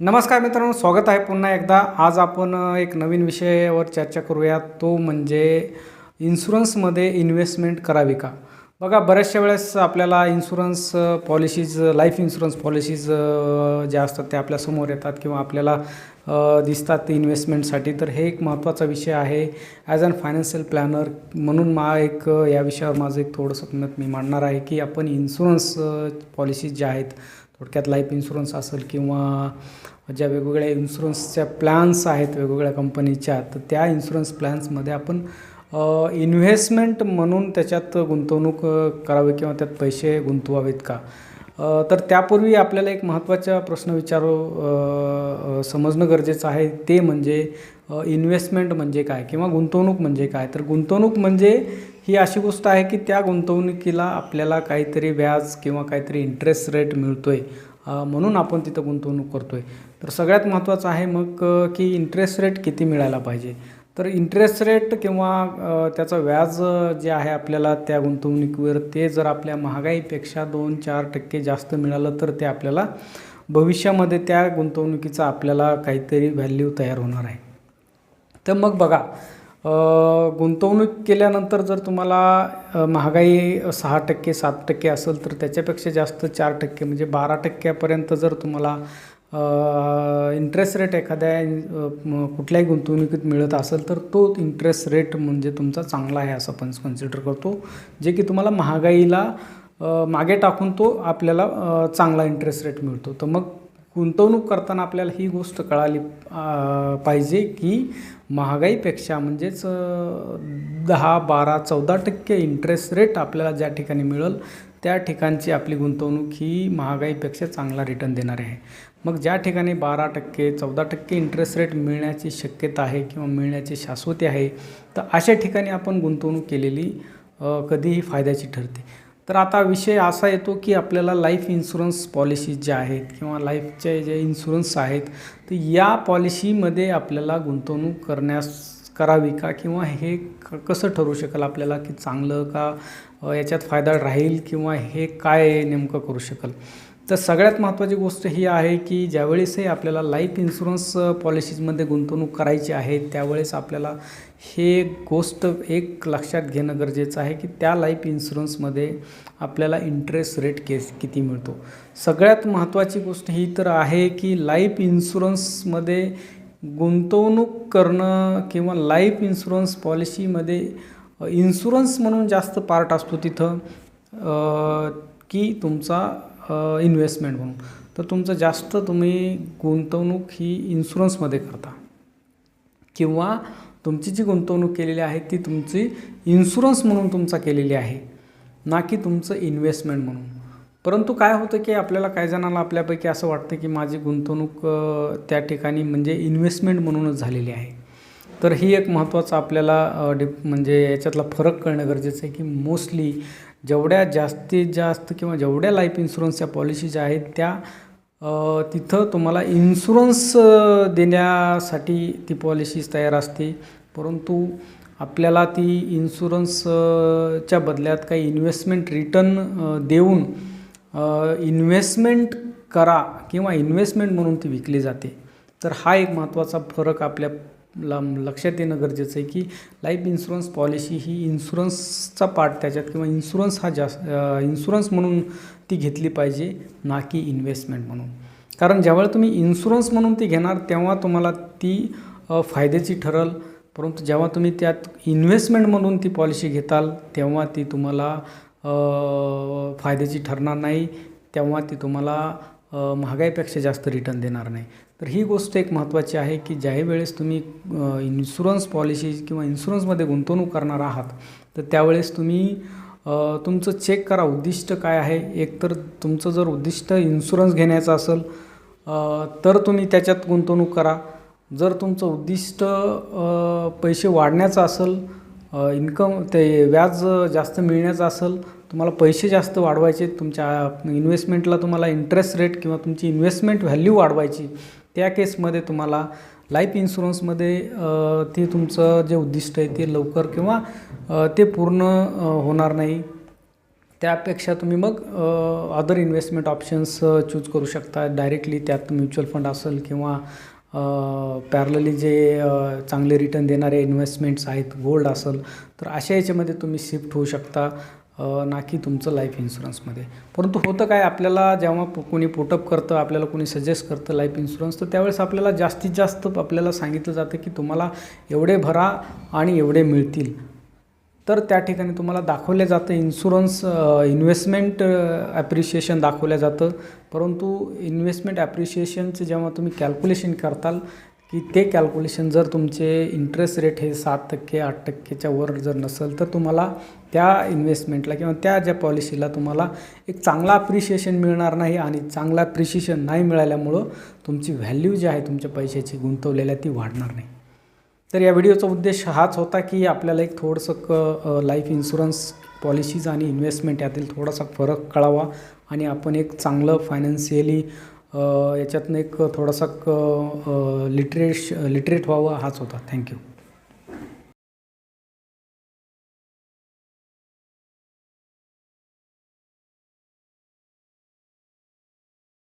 नमस्कार मित्रांनो स्वागत आहे पुन्हा एकदा. आज आपण एक नवीन विषयावर चर्चा करूया. तो म्हणजे इन्शुरन्समध्ये इन्व्हेस्टमेंट करावी का? बघा बऱ्याचशा वेळेस आपल्याला insurance policies life insurance policies ज्या असतात त्या आपल्यासमोर येतात किंवा आपल्याला दिसतात दिसतात इन्व्हेस्टमेंटसाठी. तर हे एक महत्त्वाचा विषय आहे. ॲज अन फायनान्शियल प्लॅनर म्हणून मा एक या विषयावर माझं एक थोडंसं मत मी मांडणार आहे की आपण इन्शुरन्स पॉलिसीज ज्या आहेत थोडक्यात लाईफ इन्शुरन्स असेल किंवा ज्या वेगवेगळ्या इन्शुरन्सच्या प्लॅन्स आहेत वेगवेगळ्या कंपनीच्या तर त्या इन्शुरन्स प्लॅन्समध्ये आपण इन्व्हेस्टमेंट म्हणून त्याच्यात गुंतवणूक करावी किंवा त्यात पैसे गुंतवावेत का? तर त्यापूर्वी आपल्याला एक महत्त्वाचा प्रश्न विचारू समजणं गरजेचं आहे. ते म्हणजे इन्व्हेस्टमेंट म्हणजे काय किंवा गुंतवणूक म्हणजे काय? तर गुंतवणूक म्हणजे ही अशी गोष्ट आहे की त्या गुंतवणुकीला आपल्याला काहीतरी व्याज किंवा काहीतरी इंटरेस्ट रेट मिळतो आहे म्हणून आपण तिथं गुंतवणूक करतो आहे तर सगळ्यात महत्त्वाचं आहे मग की इंटरेस्ट रेट किती मिळायला पाहिजे. तर इंटरेस्ट रेट किंवा त्याचं व्याज जे आहे आपल्याला त्या गुंतवणुकीवर ते जर आपल्या महागाईपेक्षा दोन चार टक्के जास्त मिळालं तर ते आपल्याला भविष्यामध्ये त्या गुंतवणुकीचा आपल्याला काहीतरी व्हॅल्यू तयार होणार आहे. तर मग बघा गुंतवणूक केल्यानंतर जर तुम्हाला महागाई सहा टक्के सात टक्के असेल तर त्याच्यापेक्षा जास्त चार टक्के म्हणजे बारा टक्क्यापर्यंत जर तुम्हाला इंटरेस्ट रेट एखाद्या कुठल्याही गुंतवणुकीत मिळत असेल तर तो इंटरेस्ट रेट म्हणजे तुमचा चांगला आहे असं आपण कन्सिडर करतो. जे की तुम्हाला महागाईला मागे टाकून तो आपल्याला चांगला इंटरेस्ट रेट मिळतो. तर मग गुंतवणूक करताना आपल्याला ही गोष्ट कळाली पाहिजे की महागाईपेक्षा म्हणजेच दहा बारा चौदा टक्के इंटरेस्ट रेट आपल्याला ज्या ठिकाणी मिळेल त्या ठिकाणची आपली गुंतवणूक ही महागाईपेक्षा चांगला रिटर्न देणारी आहे. मग ज्या ठिकाणी बारा टक्के चौदा टक्के इंटरेस्ट रेट मिळण्याची शक्यता आहे किंवा मिळण्याची शाश्वती आहे तर अशा ठिकाणी आपण गुंतवणूक केलेली कधीही फायद्याची ठरते. तर आता विषय असा येतो की आपल्याला लाईफ इन्शुरन्स पॉलिसीज ज्या आहेत किंवा लाईफचे जे इन्शुरन्स आहेत तर या पॉलिसीमध्ये आपल्याला गुंतवणूक करण्यास करावी का? किंवा हे क कसं ठरू शकेल आपल्याला? की चांगलं का याच्यात फायदा राहील? किंवा हे काय नेमकं करू शकेल? तर सगळ्यात महत्त्वाची गोष्ट ही आहे की ज्यावेळेसही आपल्याला लाईफ इन्शुरन्स पॉलिसीजमध्ये गुंतवणूक करायची आहे त्यावेळेस आपल्याला हे गोष्ट एक लक्षात घेणं गरजेचं आहे की त्या लाईफ इन्शुरन्समध्ये आपल्याला इंटरेस्ट रेट केस किती मिळतो. सगळ्यात महत्त्वाची गोष्ट ही तर आहे की लाईफ इन्शुरन्समध्ये गुंतवणूक करणं किंवा लाईफ इन्शुरन्स पॉलिसीमध्ये इन्शुरन्स म्हणून जास्त पार्ट असतो तिथं की तुमचा इन्व्हेस्टमेंट म्हणून. तर तुमचं जास्त तुम्ही गुंतवणूक ही इन्शुरन्समध्ये करता. किंवा तुमची जी गुंतवणूक केलेली आहे ती तुमची इन्शुरन्स म्हणून तुमचा केलेली आहे ना की तुमचं इन्व्हेस्टमेंट म्हणून. परंतु काय होतं की आपल्याला काही जणांना आपल्यापैकी असं वाटतं की माझी गुंतवणूक त्या ठिकाणी म्हणजे इन्व्हेस्टमेंट म्हणूनच झालेली आहे. तर ही एक महत्त्वाचं आपल्याला डि डिप म्हणजे याच्यातला फरक कळणं गरजेचं आहे की मोस्टली जेवढ्या जास्तीत जास्त किंवा जेवढ्या लाईफ इन्शुरन्सच्या पॉलिसीज आहेत त्या तिथं तुम्हाला इन्शुरन्स देण्यासाठी ती पॉलिसीज तयार असते. परंतु आपल्याला ती इन्शुरन्सच्या बदल्यात काही इन्व्हेस्टमेंट रिटर्न देऊन इन्व्हेस्टमेंट करा किंवा इन्व्हेस्टमेंट म्हणून ती विकली जाते. तर हा एक महत्त्वाचा फरक आपल्या आपल्याला लक्षात येणं गरजेचं आहे की लाईफ इन्शुरन्स पॉलिसी ही इन्शुरन्सचा पार्ट त्याच्यात किंवा इन्शुरन्स हा जास्त इन्शुरन्स म्हणून ती घेतली पाहिजे ना की इन्व्हेस्टमेंट म्हणून. कारण ज्यावेळेला तुम्ही इन्शुरन्स म्हणून ती घेणार तेव्हा तुम्हाला ती फायद्याची ठरल. परंतु जेव्हा तुम्ही त्यात इन्व्हेस्टमेंट म्हणून ती पॉलिसी घेताल तेव्हा ती तुम्हाला फायद्याची ठरणार नाही. तेव्हा ती तुम्हाला महागाईपेक्षा जास्त रिटर्न देणार नाही. तर ही गोष्ट एक महत्त्वाची आहे की ज्याही वेळेस तुम्ही इन्शुरन्स पॉलिसी किंवा इन्शुरन्समध्ये गुंतवणूक करणार आहात तर त्यावेळेस तुम्ही तुमचं चेक करा उद्दिष्ट काय आहे. एकतर तुमचं जर उद्दिष्ट इन्शुरन्स घेण्याचं असेल तर तुम्ही त्याच्यात गुंतवणूक करा. जर तुमचं उद्दिष्ट पैसे वाढण्याचं असेल इन्कम ते व्याज जास्त मिळण्याचं असेल तुम्हाला पैसे जास्त वाढवायचे तुमच्या इन्व्हेस्टमेंटला तुम्हाला इंटरेस्ट रेट किंवा तुमची इन्व्हेस्टमेंट व्हॅल्यू वाढवायची त्या केसमध्ये तुम्हाला लाईफ इन्शुरन्समध्ये ते तुमचं जे उद्दिष्ट आहे ते लवकर किंवा ते पूर्ण होणार नाही. त्यापेक्षा तुम्ही मग अदर इन्व्हेस्टमेंट ऑप्शन्स चूज करू शकता. डायरेक्टली त्यात म्युच्युअल फंड असेल किंवा पॅरलली जे चांगले रिटर्न देणारे इन्व्हेस्टमेंट्स आहेत गोल्ड असेल तर अशा याच्यामध्ये तुम्ही शिफ्ट होऊ शकता. ना की तुमचं लाईफ इन्शुरन्समध्ये परंतु होतं काय आपल्याला जेव्हा कोणी पोटअप करतं आपल्याला कोणी सजेस्ट करतं लाईफ इन्शुरन्स तर त्यावेळेस आपल्याला जास्तीत जास्त आपल्याला सांगितलं जातं की तुम्हाला एवढे भरा आणि एवढे मिळतील. तर त्या ठिकाणी तुम्हाला दाखवलं जातं इन्शुरन्स इन्व्हेस्टमेंट ॲप्रिशिएशन दाखवलं जातं. परंतु इन्व्हेस्टमेंट ॲप्रिशिएशनचं जेव्हा तुम्ही कॅल्क्युलेशन करताल की ते कॅल्क्युलेशन जर तुमचे इंटरेस्ट रेट हे सात टक्के आठ टक्केच्या वर जर नसेल तर तुम्हाला त्या इन्व्हेस्टमेंटला किंवा त्या ज्या पॉलिसीला तुम्हाला एक चांगला अप्रिशिएशन मिळणार नाही आणि चांगला अप्रिशिएशन नाही मिळाल्यामुळं तुमची व्हॅल्यू जी आहे तुमच्या पैशाची गुंतवलेल्या ती वाढणार नाही. तर या व्हिडिओचा उद्देश हाच होता की आपल्याला एक थोडंसं क लाईफ इन्शुरन्स पॉलिसीज आणि इन्व्हेस्टमेंट यातील थोडासा फरक कळावा आणि आपण एक चांगलं फायनान्शियली याच्यातनं एक थोडासा क लिटरेश लिटरेट व्हावं हाच होता. थँक्यू